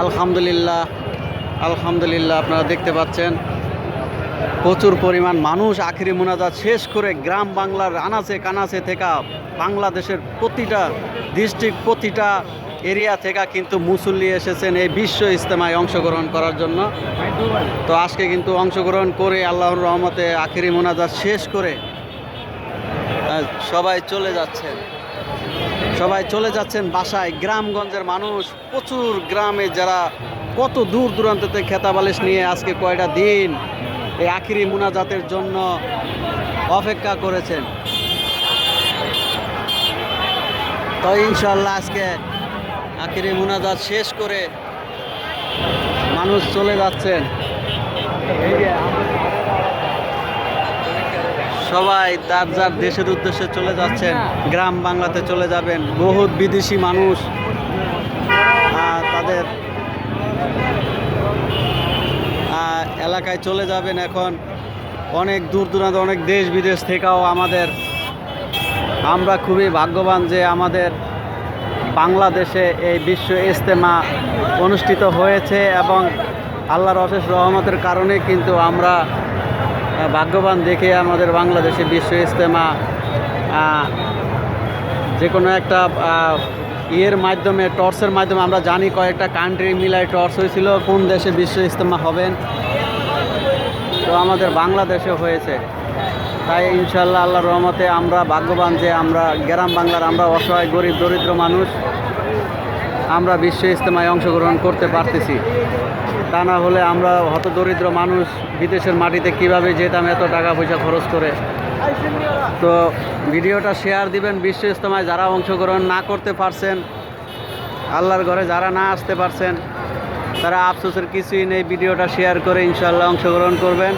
আলহামদুলিল্লাহ আলহামদুলিল্লাহ আপনারা দেখতে পাচ্ছেন। প্রচুর পরিমাণ মানুষ আখিরি মোনাজাত শেষ করে গ্রাম বাংলার আনাচে কানাচে থেকে বাংলাদেশের প্রতিটা ডিস্ট্রিক্ট প্রতিটা এরিয়া থেকে কিন্তু মুসল্লি এসেছেন এই বিশ্ব ইজতেমায় অংশগ্রহণ করার জন্য। তো আজকে কিন্তু অংশগ্রহণ করে আল্লাহর রহমতে আখিরি মোনাজাত শেষ করে সবাই চলে যাচ্ছেন। সবাই চলে যাচ্ছেন বাসায়। গ্রামগঞ্জের মানুষ, প্রচুর গ্রামে যারা কত দূর দূরান্ততে খেতাবালিশ নিয়ে আজকে কয়টা দিন এই আখিরি মুনাজাতের জন্য অপেক্ষা করেছেন। তো ইনশাল্লাহ আজকে আখিরি মুনাজাত শেষ করে মানুষ চলে যাচ্ছেন। সবাই তার যার দেশের উদ্দেশ্যে চলে যাচ্ছেন, গ্রাম বাংলাতে চলে যাবেন, বহুত বিদেশি মানুষ। তাদের এলাকায় চলে যাবেন এখন। অনেক দূর দূরান্ত, অনেক দেশ বিদেশ থেকেও আমাদের, আমরা খুবই ভাগ্যবান যে আমাদের বাংলাদেশে এই বিশ্ব ইজতেমা অনুষ্ঠিত হয়েছে এবং আল্লাহর অশেষ রহমতের কারণে কিন্তু আমরা ভাগ্যবান দেখে আমাদের বাংলাদেশে বিশ্ব ইজতেমা যে কোনো একটা ইয়ের মাধ্যমে, টর্চের মাধ্যমে আমরা জানি কয়েকটা কান্ট্রি মিলায় টর্চ হয়েছিল, কোন দেশে বিশ্ব ইজতেমা হবেন তো আমাদের বাংলাদেশে হয়েছে। তাই ইনশাল্লাহ আল্লাহর রহমতে আমরা ভাগ্যবান যে আমরা গ্রাম বাংলার আমরা অসহায়, গরিব, দরিদ্র মানুষ, আমরা বিশ্ব ইজতেমায় অংশগ্রহণ করতে পারতেছি। তা না হলে আমরা হত দরিদ্র মানুষ বিদেশের মাটিতে কীভাবে যেতাম এত টাকা পয়সা খরচ করে? তো ভিডিওটা শেয়ার দিবেন বিশ্ব ইজতেমায় যারা অংশগ্রহণ না করতে পারছেন, আল্লাহর ঘরে যারা না আসতে পারছেন, তারা আফসোসের কিছুই নেই, ভিডিওটা শেয়ার করে ইনশাল্লাহ অংশগ্রহণ করবেন।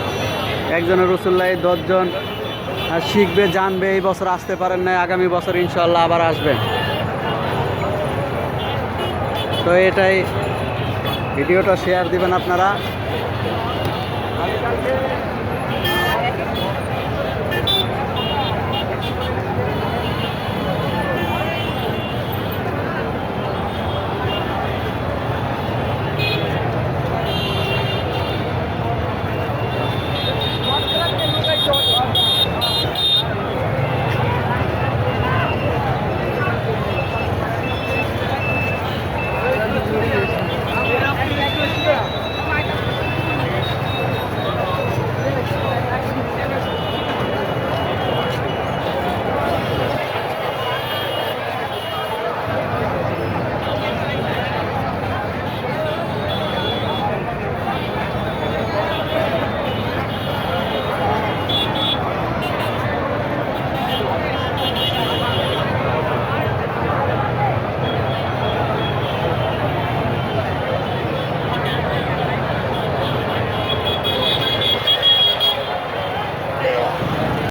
একজনের রসুল্লাহ দশজন শিখবে, জানবে, এই বছর আসতে পারেন না আগামী বছর ইনশাল্লাহ আবার আসবেন। তো এটাই ভিডিওটা শেয়ার দিবেন আপনারা।